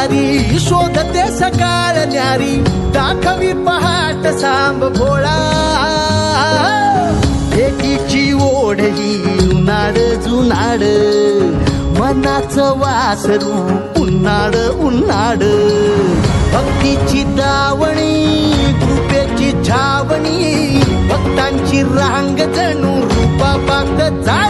दारी शोधते सकाळ न्यारी दाखवी पहाट सांब भोळा. एकीची ओढही उन्हाळ जुनाड मनाचं वासरू उन्हाळ उन्हाळ. भक्तीची दावणी कृपेची छावणी भक्तांची रांग जणू रूपा पाक झाले